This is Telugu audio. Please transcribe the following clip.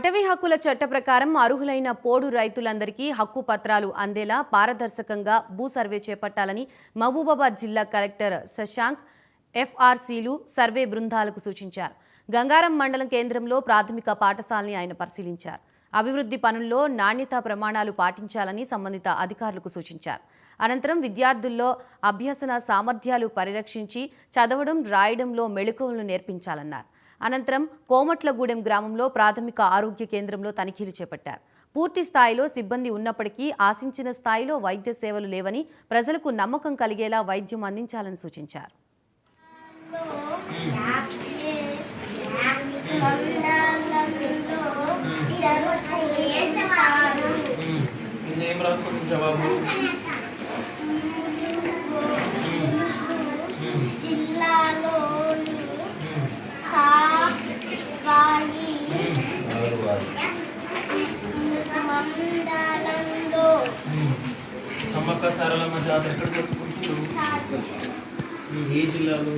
అటవీ హక్కుల చట్ట ప్రకారం అర్హులైన పోడు రైతులందరికీ హక్కు పత్రాలు అందేలా పారదర్శకంగా భూ సర్వే చేపట్టాలని మహబూబాబాద్ జిల్లా కలెక్టర్ శశాంక్ ఎఫ్ఆర్సీలు సర్వే బృందాలకు సూచించారు. గంగారం మండలం కేంద్రంలో ప్రాథమిక పాఠశాలని ఆయన పరిశీలించారు. అభివృద్ధి పనుల్లో నాణ్యతా ప్రమాణాలు పాటించాలని సంబంధిత అధికారులకు సూచించారు. అనంతరం విద్యార్థుల్లో అభ్యసన సామర్థ్యాలు పరిరక్షించి చదవడం రాయడంలో మెళుకువలను నేర్పించాలన్నారు. అనంతరం కోమట్లగూడెం గ్రామంలో ప్రాథమిక ఆరోగ్య కేంద్రంలో తనిఖీలు చేపట్టారు. పూర్తి స్థాయిలో సిబ్బంది ఉన్నప్పటికీ ఆశించిన స్థాయిలో వైద్య సేవలు లేవని ప్రజలకు నమ్మకం కలిగేలా వైద్యం అందించాలని సూచించారు. జవాబు సమ్మక్క సారలమ్మ జాతర ఎక్కడ జరుపుకుంటున్నారు? ఏ జిల్లాలో?